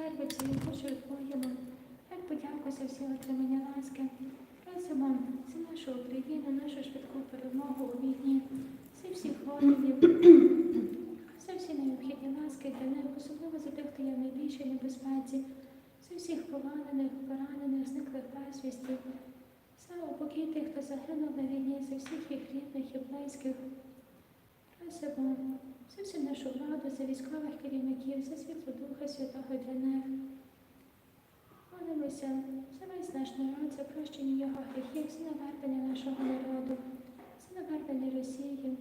скарбиться і душою Твоєму, як подяку всі отримання ласки. Просимо за нашу Україну, нашу швидку перемогу у війні, за всіх воїнів, за всі необхідні ласки для них, особливо за тих, хто є в найбільшій небезпеці, за всіх полонених, поранених, зниклих безвісті, за упокій тих, хто загинув на війні, за всіх їх рідних і близьких. Просимо за всю нашу владу, за військових керівників, за світло Духа Святого для них. Молимося за весь наш народ, за прощення його гріхів, за навернення нашого народу, за навернення Росії.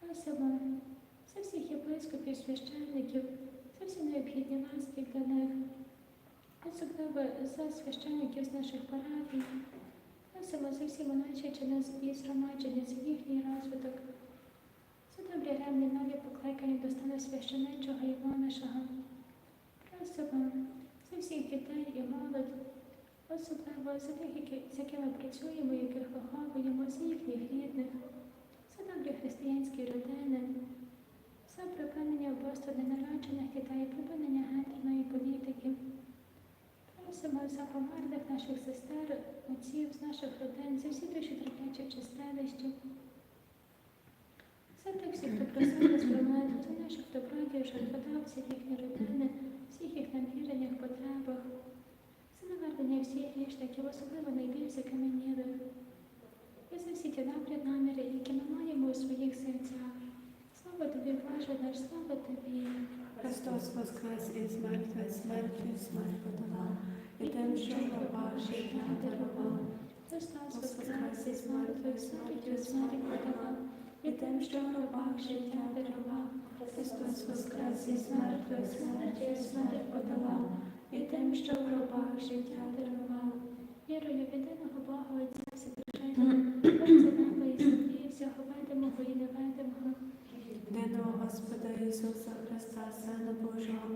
Просимо за всіх єпископів, священників, за всі необхідні ласки для них, особливо за священників з наших парафій. Просимо за всі монаші чини і згромадження, за їхній розвиток, добрі ремні нові покликання до стану священичого і монашого. Просимо за всіх дітей і молодь, особливо за тих, з якими працюємо, яких виховуємо, за їхніх рідних, за добрі християнські родини, за припинення вбивства ненароджених дітей, припинення гендерної політики. Просимо за померлих наших сестер, отців з наших родин, за всі душі траплячих чистилищі, за тих всіх, хто просив нас про молитву, за наших добродіїв, жертводавців, їхні родини, всіх їх наміреннях, потребах, за навернення всіх грішників, особливо найбільш закам'янілих, і за всі ті добрі наміри, які ми маємо у своїх серцях. Слава тобі, Боже наш, слава тобі. Христос воскрес із мертвих, смертю смерть подолав, і тим, що життя дарував. Христос воскрес із мертвих, смертю смерть подолав, і тим, що в гробах життя дарував. Христос воскрес із мертвих, смертю смерть подолав, і тим, що в гробах життя дарував. Вірую в єдиного Бога Отця Вседержителя, Творця неба і землі, всього видимого і невидимого. Єдиного Господа Ісуса Христа, Сина Божого,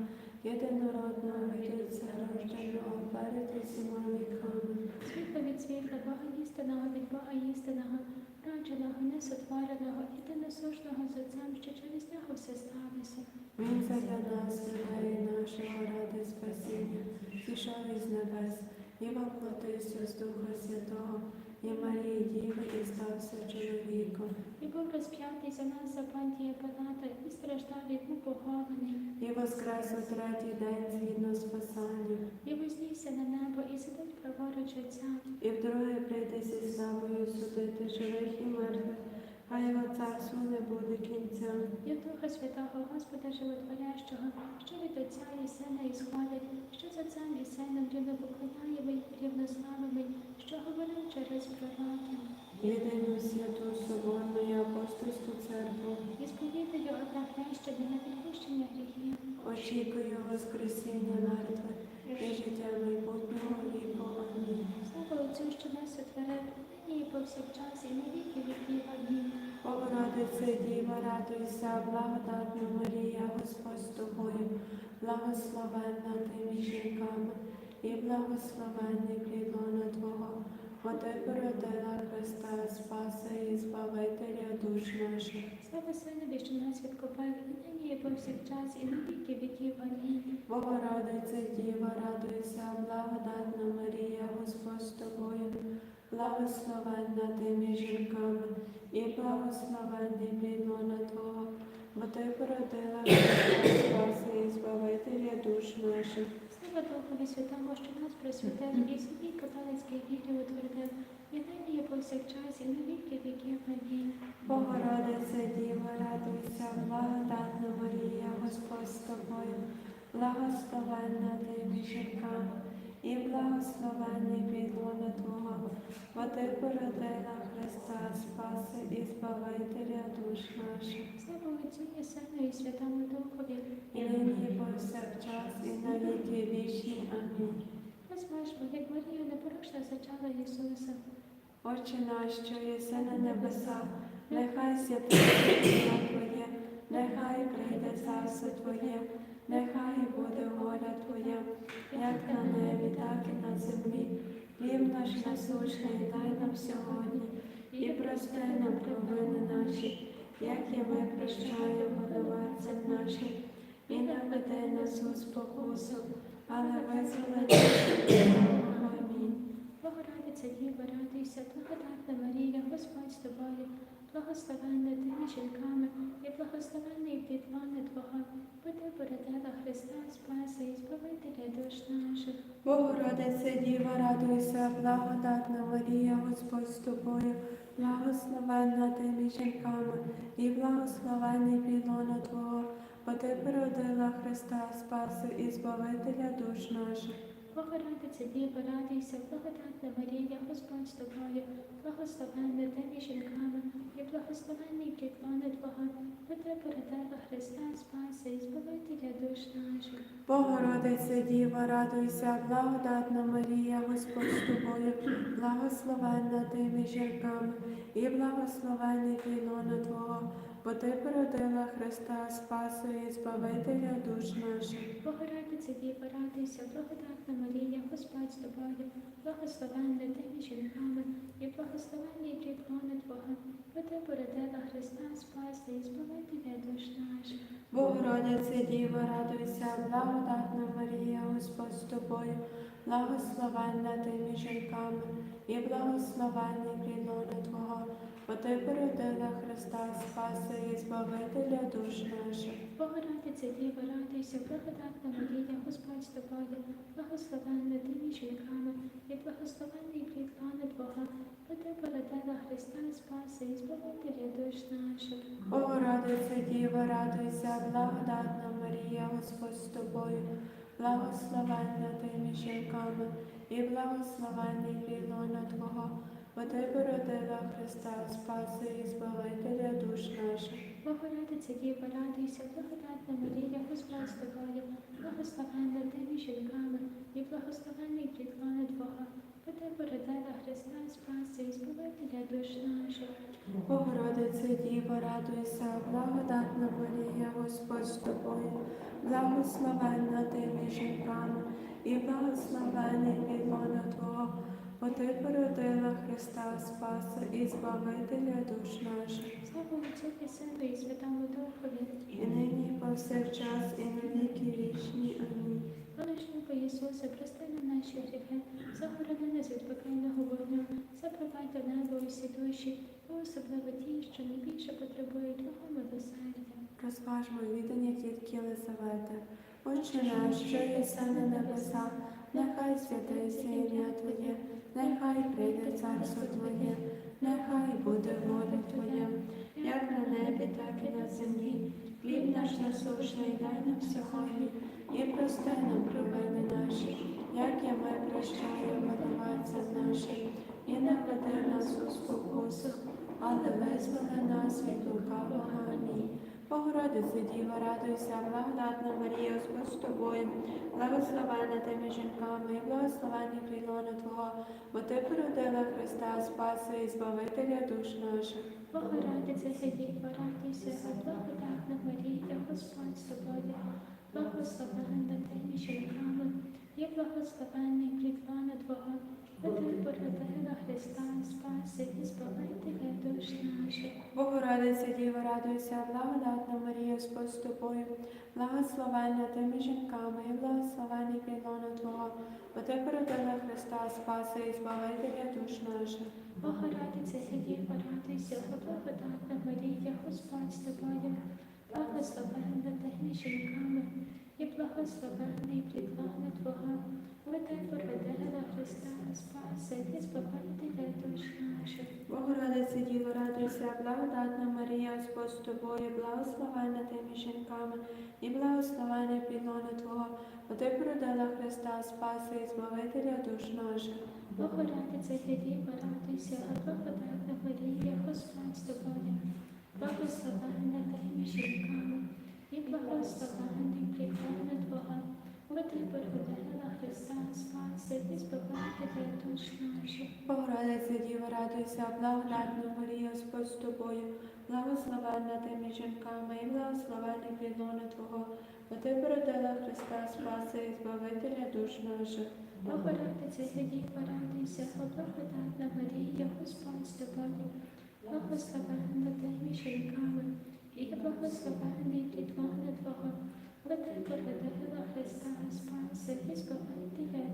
єдинородного від Отця рожденого перед усіма віками. Світло від світла, Бога істинного від Бога істинного, родженого, несотвореного, єдиносушного з Отцем, що через нього все сталося. Він задля нас, людей нашого ради спасіння, пішов із небес, і воплотився з Духа Святого, і Марії Діви, і стався чоловіком. І був розп'ятий за нас за пантія Пилата, і страждав від мук похований, І воскрес у третій день згідно з Писанням, і вознісся на небо, і сидить праворуч Отця. і вдруге прийде зі славою судити живих і мертвих, а його царству не буде кінця. І в Духа Святого Господа Животворящого, що від Отця і Сина ісходить, що з Отцем і Сином рівнопоклоняємий, рівнославимий, що говорив через пророків. Єдину святу соборну і апостольську церкву, І сповідаю одне хрещення на відпущення гріхів. очікую Воскресіння мертвих і життя майбутнього віку. Амінь. Слава Отцю, що нас нині і повсякчас, і на віки віків. Амінь. Богородице Діва, радуйся, благодатна Марія, Господь з тобою, благословенна ти між жінками, і благословенний плідлона Твого, бо ти породила Христа, Спаса і Збавителя душ наших. Слава Синові, що нас відкупив, і нині і повсякчас, і на віки віків. Амінь. Богородице Діва, радуйся, благодатна Марія, Господь з тобою, благословенна ти між жінками, і благословенний плідлона Твого, бо ти породила Христа, Спаса і Збавителя душ наших. Слава Духові Святого, що нас просвітив, і святій католицькій вірі утвердив, і нині і повсякчас, і на віки віків. Амінь. Богородице Діва, радуйся, благодатна Марія, Господь з тобою, благословенна ти між жінками, і благословенний плідлона Твого, бо ти породила Христа, Спаси і Збавителя душ наших. Слава Отцю і Сину і Святому Духові. І нині повсякчас, і на віки вічні. Амінь. Розважмо, як Марія непорочно зачала Ісуса. Отче наш, що єси на небесах, нехай святиться Твоє, нехай прийде царство Твоє, нехай буде воля Твоя, як на небі, так і на землі. Хліб наш насущний дай нам сьогодні, і прости нам провини наші, як і ми прощаємо винуватцям нашим, і не веди нас у спокусу, визволи нас. Амінь. Богородиця Діва, радуйся, благодатна Марія, Господь з тобою, благословенна ти між жінками, і благословенний плід лона Твого, бо ти породила Христа, Спаса і Збавителя душ наших. Богородице Діва, радуйся, благодатна Марія, Господь з тобою, благословенна ти між жінками, і благословенний підлона Твого, бо ти породила Христа, Спаси і Збавителя душ наших. Богородиця Діва, радуйся, благодатна Марія, Господь з тобою, благословенна ти жінками, і благословенний плід лона Твого, бо ти породила Христа, Спаса і Збавителя душ наших. Богородице Діва, радуйся, благодатна Марія, Господь з тобою, благословенна ти між жінками, і благословенний підлона Твого, бо ти породила Христа, Спасу і Збавителя душ наших. Богородиця Діва, радуйся, благодатна Марія, Господь з тобою, благословенна ти між жінками, і благословенний плід лона Твого, бо ти породила Христа, Спаса і Збавителя душ наших. Богородице Діва, радуйся, благодатна Марія, Господь з тобою, благословенна ти між жінками, і благословенний підлона Твого, бо ти породила Христа, Спаси і Збавителя душ наших. Богородиця Діва, радуйся, благодатна Марія, Господь з тобою, благословенна ти між жінками, і благословенний плід лона Твого, бо ти породила Христа, Спаса і Збавителя душ наших. Богородице Діва, радуйся, благодатна Марія, Господь з тобою, благословенна ти між жінками, і благословенний підлона Твого, бо ти породила Христа, Спаси і Збавителя душ наших. Богородиця Діва, радуйся, благодатна Марія, Господь з тобою, благословенна ти між жінками, і благословенний плід лона Твого, бо ти породила Христа, Спаса і Збавителя душ наших. Богородице Діва, радуйся, благодатна Марія, Господь з тобою, благословенна ти між жінками, і благословений підлона Твого, бо ти породила Христа, Спаса і Збавителя душ наших. Слава Отцю і Сину і Святому Духові, І нині, і повсякчас, і на віки вічні. Амінь. Величному Ісусе, прости нам наші гріхи, загороди нас від пекельного вогню, запровадь до неба усі душі, а особливо ті, що найбільше потребують Твого милосердя. Розважмо відання тітки Єлизавети. Отче наш, що єси на небесах, нехай святиться ім'я Твоє, нехай прийде царство Твоє, нехай буде воля Твоя, як на небі, так і на землі. Хліб наш насущний дай нам сьогодні, і прости нам провини наші, як і ми прощаємо винуватцям нашим, і не веди нас у спокусу, але визволи нас від лукавого. Амінь. Богородице Діва, радуйся, благодатна Марія, Господь з тобою, благословена ти жінками, і благословений плідлона Твого, бо ти породила Христа, Спаса і Збавителя душ наших. Богородиця Діва, радуйся, благодатна Марія, Господь з тобою, благословенна ти між жінками, і благословенний плід Твого, бо ти Христа, Спаси Діва, радуйся, благодатна Марія, Господь з тобою, благословенна ти між жінками, і благословений плідлона Твого, бо ти породила Христа, Спаса і Збавителя душ наших. Богородиця Діва, радуйся, благодатна Марія, Господь з тобою, благословенна ти жінками, і благословенний плід лона Твого, ти породила Христа, Спаси і Збавителя душ наших. Богородиця Діво, радуйся, благодатна Марія, Господь з тобою, благословенна ти між жінками, і благословений підлона Твого, бо ти породила Христа, Спаси і Збавителя душ наших. Богородиця Діва, радуйся, благодатна Марія, Господь з тобою, благословенна ти між жінками, і благословенний плід Твого, бо ти породила Христа, Спаси і Збавителя душ наших. Богородиця Діво, радуйся, благодатна Марія, Господь з тобою, благословенна ти жінками, і благословений підлона Твого, бо ти породила Христа, Спаси і Збавителя душ наших. Богородиця Діва, радуйся, благодатна Марія, Господь з тобою, благословенна ти жінками, і благословенний плід лона Твого, ти Христа, Спаси і Збавителя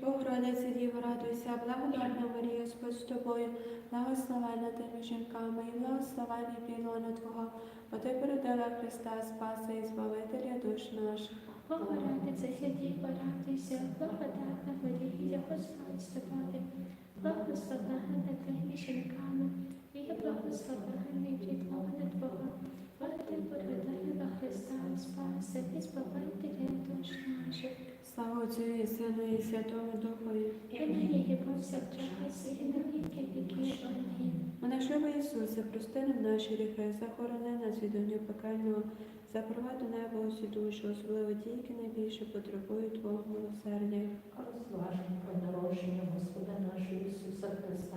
Богородице Діво, радуйся, благодатна Марія, Господь з тобою, благословенна ти між жінками, і благословенний плідлона Твого, бо ти породила Христа, Спаса і Збавителя душ наших. Богородице, Діво, радуйся, благодатна Марія, Господь з тобою, благословенна ти між жінками, і Твого, ти Христа, Збавителя душ наших. Слава Отцю і Сину і Святому Духові. І нині і повсякчас, і на віки віків. Амінь. Мене Ісусе, прости нам наші гріхи, захорони нас від огню пекельного, запровади небо усі душі, особливо ті, які найбільше потребують Твого милосердя. Розважень про народження Господа нашого Ісуса Христа.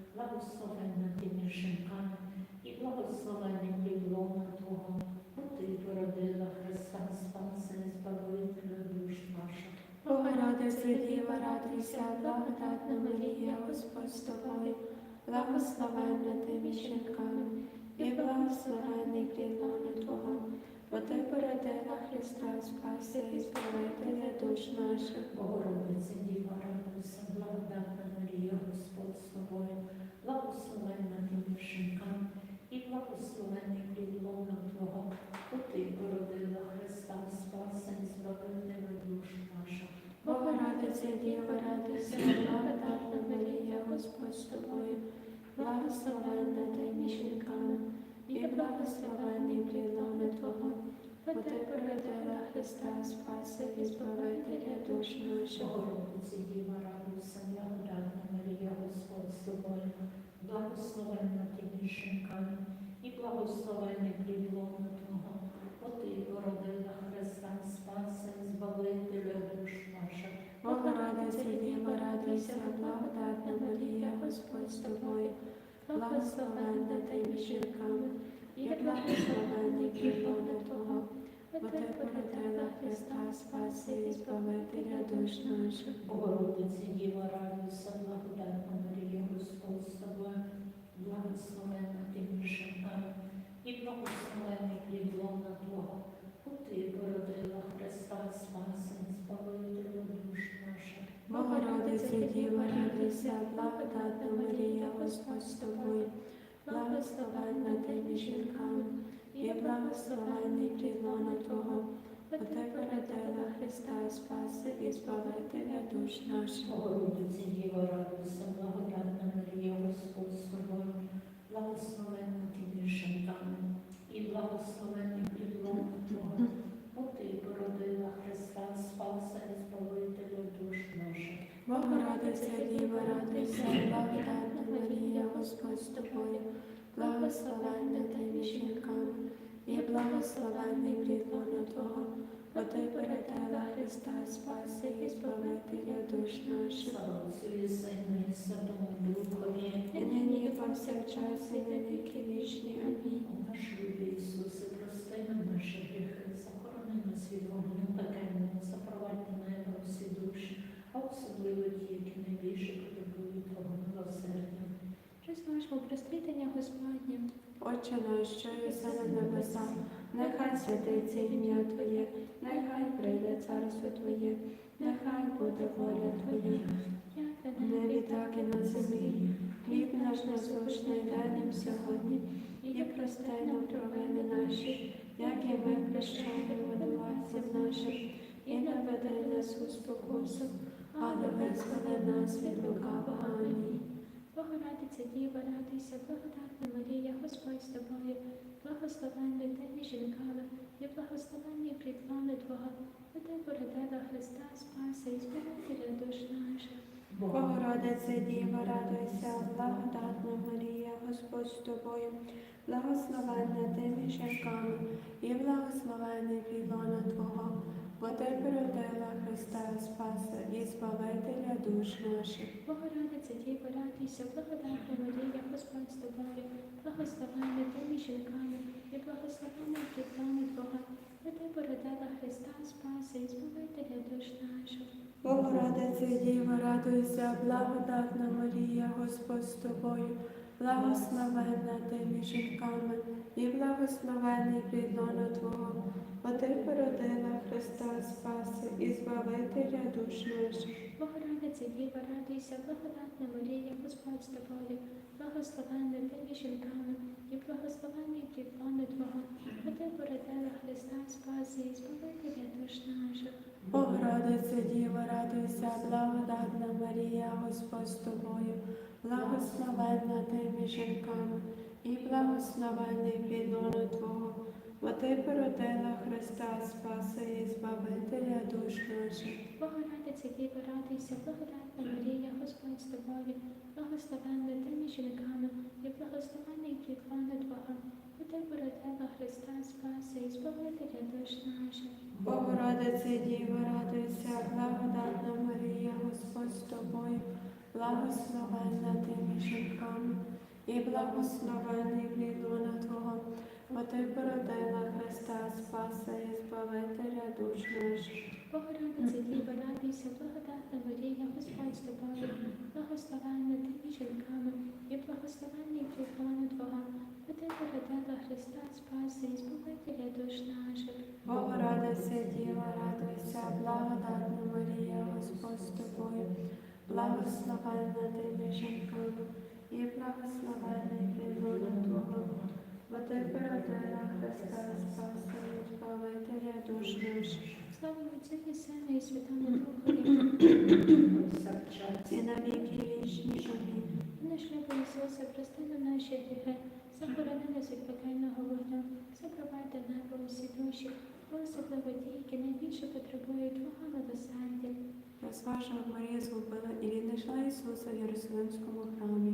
благословенна ти між жінками, і благословенний плідлона Твого, бо ти породила Христа і Збавителя душ наших. Богородице Діва, радуйся, благодатна Марія, Господь з тобою, благословенна ти між жінками, і благословенний плід Твого, бо ти породила Христа Спаси і Збавителя душ наших. Богородиці Діва радуйся, благодатна Марія, Господь з тобою, благословенна ти між жінками, і благословенний плідлона Твого, бо ти породила Христа Спаса і Збавителя душ наших. Богородице Діва, радуйся, благодатна Марія, Господь з тобою, благословенна ти між жінками, і благословенний плід лона Твого, бо ти породила Христа Спаси і Збавителя душ наших. Богородиці Діва радуйся, благодатна Господь з тобою, благословенна ти між жінками, і благословенний плідлона Твого, бо ти породила Христа Спаса і Збавителя душ наших. Богородице Діва, радуйся, благодатна Марія, Господь з тобою, благословенна ти між жінками, і благословенний плід лона Твого, ти Христа Спаси і Збавителя душ наших. Богородиці Діва радуйся, благодатна Марія, Господь з тобою, благословенна ти між жінками, і благословенний плідлона Твого, бо ти породила Христа Спаса і Збавителя душ наших. Богородице Діва, радуйся, благодатна Марія, Господь з тобою, благословенна ти між жінками, і благословенний плід лона Твого, бо ти породила Христа Спаси і Збавителя душ наших. Богородиці Діва радуйся, благодатна Марія, Господь з тобою, благословенна ти між жінками, і благословенний плідлона Твого, бо ти породила Христа Спаса і Збавителя душ наших. Богородице Діва, радуйся, благодатна Марія, Господь з тобою, благословенна ти між жінками, і благословенний плід лона Твого, бо ти породила Христа Спаси і Збавителя душ наших. І нині і повсякчас і на віки вічні. Амінь. Наш любий Ісусе, прости нам наші гріхи, захорони нас від вогню пекельного, запровадь на небо всі душі, а особливо ті, які найбільше потребують Твого. Розважмо прострітення Господнє. Отче наш, що єси на небесах, нехай святиться ім'я Твоє, нехай прийде царство Твоє, нехай буде воля Твоя, Як в небі, так і на землі. Хліб наш насущний дай нам сьогодні, і прости нам провини наші, як і ми прощаємо винуватцям нашим, і не веди нас у спокусу, але визволи нас від лукавого. Амінь. Богородиця Діва, радуйся, благодатна Марія, Господь з тобою, благословенна ти між жінками, і благословенний плід лона Твого, бо ти породила Христа Спаса і Збавителя душ наших. Богородице Діва, радуйся, благодатна Марія, Господь з тобою, благословенна ти між жінками, і благословенний плідона Твого, бо ти породила Христа Спаса і Збавителя душ наших. Богородиця Діво, радуйся, благодатна Марія, Господь з тобою, благословенна ти між жінками, і благословенна плітлами Твого, бо ти породила Христа, Спаси і Збавителя душ наших. Богородице Діво, радуйся, благодатна Марія, Господь з тобою, благословенна ти між жінками, і благословений плід Твого, бо ти породила Христа Спаси і Збавителя душ наших. Богородиця Діво, радуйся, благодатна Марія, Господь з тобою, благословенна ти між жінками, і благословенний плід лона Твого, бо ти породила Христа, Спаси і Збавителя душ наших. Богородице Діво, радуйся, благодатна Марія, Господь з тобою, благословенна ти між жінками, і благословений плід Твого, бо ти породила Христа Спаси і Збавителя душ наших. Богородиця Діво, радуйся, благодатна Марія, Господь з тобою, благословенна ти між жінками, і благословений плід лона Твого, бо ти породила Христа, Спаси і Збавителя душ наших. Богородице Діво, радуйся, благодатна Марія, Господь з тобою, благословенна ти між жінками, і благословений плід лона Твого, бо ти породила Христа Спаса і Збавителя душ наших. Богородиця Діво, радуйся, благодатна Марія, Господь з тобою, благословенна ти між жінками, і благословений плід лона Твого, бо ти породила Христа, Спаси і Збавителя душ наших. Богородице Діва, радуйся, благодатна Марія, Господь з тобою, благословенна ти між жінками, і благословений плід лона Твого, ти породила Христа Спаса і Збавителя душ наших. Слава Отцю і Сину і Святому Завчас І на віки вічні амінь. на шляху Ісуса, прости нам наші гріхи, заборони нас від пекельного вогню, запровадь до усі душі, особливо ті, які найбільше потребують Твого милосердя. Розважила Марія згубила і віднайшла Ісуса в Єрусалимському храмі.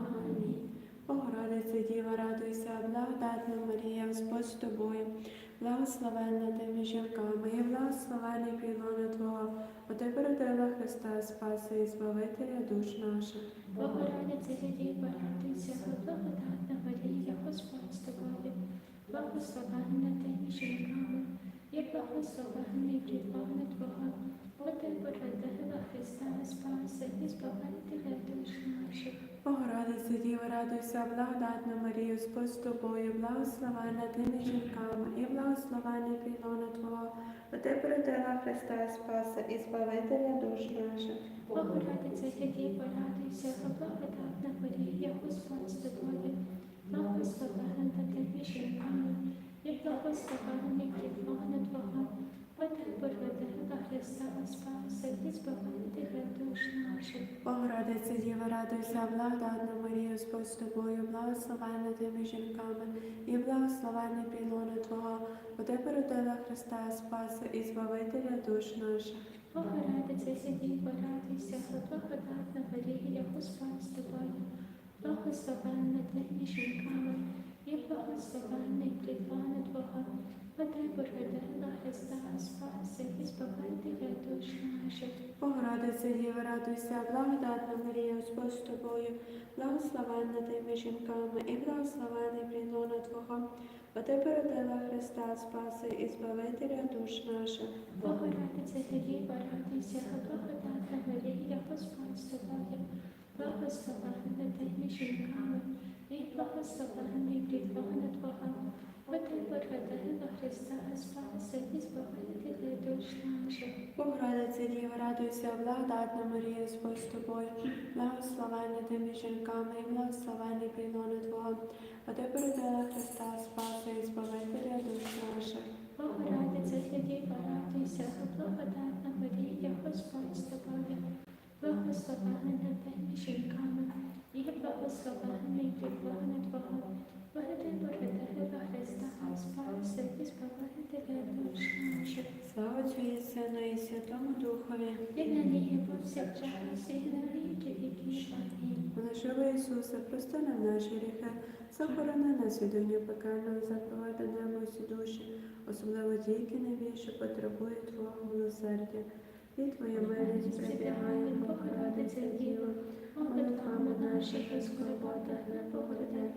Діва, радуйся, благодатна Марія, Господь з тобою, благословенна ти між жінками, і благословений плілона Твого, бо ти породила Христа Спаси і Збавителя душ наших. Богородиця Діва, радуйся, благодатна Марія, Господь з тобою, благословенна ти між жінками, і благословений плід лона Твого, бо ти породила Христа, Спаси і Збавителя душ наших. Богородице Діва, радуйся, благодатна Марія, Господь з тобою, благословенна ти жінками, і благословений плілона Твого, бо ти породила Христа Спаси і Збавителя душ наших. Богородиця Діва, радуйся, благодатна Марія, Господь з тобою, благословенна ти між жінками, і благословений плід лона Твого, бо ти породила Христа, Спаси і Збавителя душ наших. Богородице Діва, радуйся, благодатна Марія, Господь з тобою, благословенна ти між жінками, і благословений плілона Твого, бо ти породила Христа Спаса і Збавителя душ наших. Богородиця Діва, радуйся, благодатна Марія, Господь з тобою, благословенна ти між жінками, і благословений плід Твого, бо ти Христа, Спаси і Збавителя душ наших. Богородице Діва, радуйся, благодатна Марія, Господь з тобою, благословенна ти між жінками, і благословений плілона Твого, бо ти породила Христа Спаси і Збавителя душ наших. Богородиця Діва, радуйся, благодатна Марія, Господь з тобою, благословенна ти між жінками, і благословений плід Твого, Христа, Спаси і душ наших. Богородице Діва, радуйся, благодатна Марія, Господь з тобою, благословенна ти між жінками, і благословений плілона Твого, бо ти породила Христа Спаса і Збавителя душ наших. Богородиця Діва, радуйся, благодатна Марія, Господь з тобою, благословенна ти між жінками, і Слава Твій Сину і Святому Духові, і Ісуса, прости нам наші гріхи, захорони нас від огню пекельного, запровади нам усі душі, особливо ті, які найбільше потребують Твого милосердя. І Твоє милість прибігає, Богородиця Діва, молитвами наших скорботах не поведе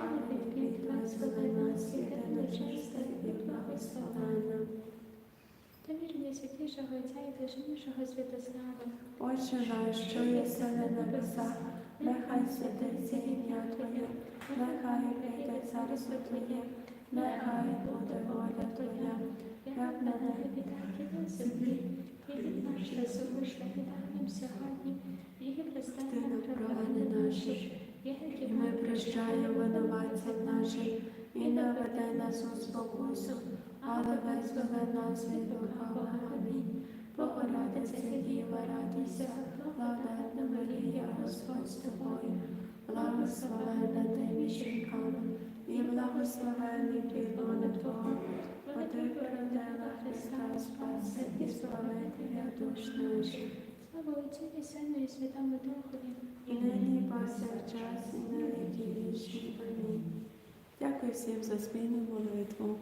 але від визволи нас, і благословенна. Довірення святішого Отця і блаженнішого Святослава. Отче наш, що єси на небесах, нехай святиться ім'я Твоє, нехай прийде царство Твоє, нехай буде воля Твоя, як на небі, так і на землі. Хліб наш насущний дай нам сьогодні, і прости Ти нам провини наші, і ми прощаємо винуватцям нашим, і не нас у спокусу, але визволи нас від лукавого. Амінь. Богородиця Діва, радуйся, благодатна Марія, Господь з тобою, благословенна ти між жінками, і благословений плід лона Твого, бо ти породила Христа Спаса і Спасителя душ наших, Слава Отцю і Сину і Святому Духові. і нині і повсякчас, і на віки вічні. Амінь. Дякую всім за спільну молитву.